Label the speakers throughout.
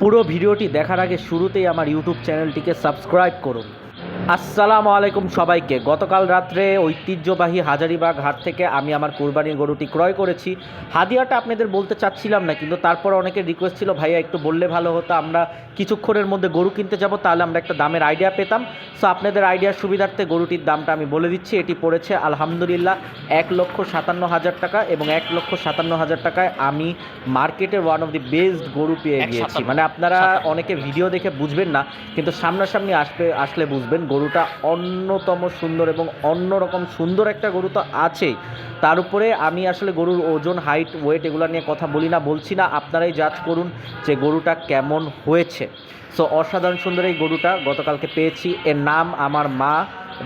Speaker 1: পুরো ভিডিওটি দেখার আগে শুরুতেই আমার ইউটিউব চ্যানেলটিকে সাবস্ক্রাইব করুন। আসসালামু আলাইকুম সবাইকে। গতকাল রাত্রে ঐতিহ্যবাহী হাজারিবাগ হাট থেকে আমি আমার কোরবানির গরুটি ক্রয় করেছি। হাদিয়াটা আপনাদের বলতে চাচ্ছিলাম না কিন্তু তারপর অনেকের রিকোয়েস্ট ছিল ভাইয়া একটু বললে ভালো হতো আমরা কিছুক্ষণের মধ্যে গরু কিনতে যাব তাহলে আমরা একটা দামের আইডিয়া পেতাম। সো আপনাদের আইডিয়ার সুবিধার্থে গরুটির দামটা আমি বলে দিচ্ছি এটি পড়েছে আলহামদুলিল্লাহ এক লক্ষ সাতান্ন হাজার টাকা এবং এক লক্ষ সাতান্ন হাজার টাকায় আমি মার্কেটের ওয়ান অফ দি বেস্ট গরু পেয়ে গিয়েছি। মানে আপনারা। অনেকে ভিডিও দেখে বুঝবেন না কিন্তু সামনাসামনি আসবে আসলে বুঝবেন গরুটা অন্যতম সুন্দর এবং অন্যরকম সুন্দর একটা গরু তো আছেই। তার উপরে আমি আসলে গরুর ওজন হাইট ওয়েট এগুলো নিয়ে কথা বলি না, বলছি না, আপনারাই জাজ করুন যে গরুটা কেমন হয়েছে। সো অসাধারণ সুন্দর এই গরুটা গতকালকে পেয়েছি। এর নাম আমার মা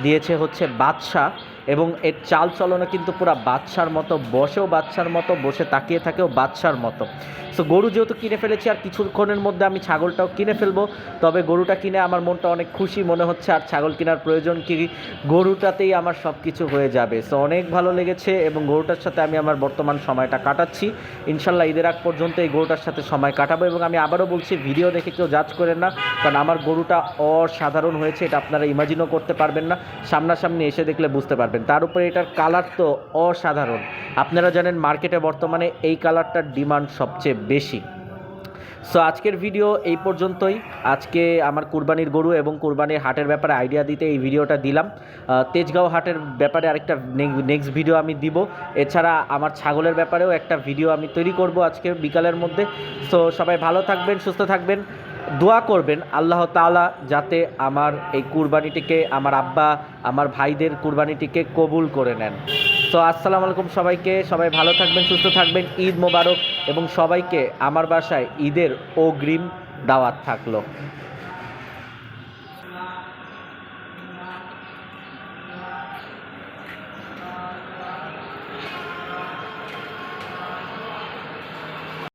Speaker 1: দিয়েছে হচ্ছে বাদশাহ। এবং এর চাল চলনে কিন্তু পুরো বাচ্চার মতো, বসেও বাচ্চার মতো, বসে তাকিয়ে থাকেও বাচ্চার মতো। সো গরু যেহেতু কিনে ফেলেছি আর কিছুক্ষণের মধ্যে আমি ছাগলটাও কিনে ফেলব, তবে গরুটা কিনে আমার মনটা অনেক খুশি মনে হচ্ছে আর ছাগল কেনার প্রয়োজন কি? গরুটাতেই আমার সব কিছু হয়ে যাবে। সো অনেক ভালো লেগেছে এবং গরুটার সাথে আমি আমার বর্তমান সময়টা কাটাচ্ছি। ইনশাল্লাহ ঈদের আগ পর্যন্ত এই গরুটার সাথে সময় কাটাবো এবং আমি আবারও বলছি ভিডিও দেখে কেউ জাজ করেন না, কারণ আমার গরুটা অসাধারণ হয়েছে, এটা আপনারা ইমাজিনও করতে পারবেন না। সামনাসামনি এসে দেখলে বুঝতে পারবেন। তার উপরে এটার কালার তো অসাধারণ। আপনারা জানেন মার্কেটে বর্তমানে এই কালারটার ডিমান্ড সবচেয়ে বেশি। সো আজকের ভিডিও এই পর্যন্তই। আজকে আমার কুরবানির গরু এবং কুরবানির হাটের ব্যাপারে আইডিয়া দিতে এই ভিডিওটা দিলাম। তেজগাঁও হাটের ব্যাপারে আরেকটা নেক্সট ভিডিও আমি দিব। এছাড়া আমার ছাগলের ব্যাপারেও একটা ভিডিও আমি তৈরি করব আজকে বিকালের মধ্যে। সো সবাই ভালো থাকবেন, সুস্থ থাকবেন। দোয়া করবেন আল্লাহ তালা যাতে আমার এই কুরবানিটিকে, আমার আব্বা, আমার ভাইদের কুরবানিটিকে কবুল করে নেন। তো আসসালামু আলাইকুম সবাইকে, সবাই ভালো থাকবেন, সুস্থ থাকবেন, ঈদ মোবারক এবং সবাইকে আমার বাসায় ঈদের অগ্রিম দাওয়াত থাকল।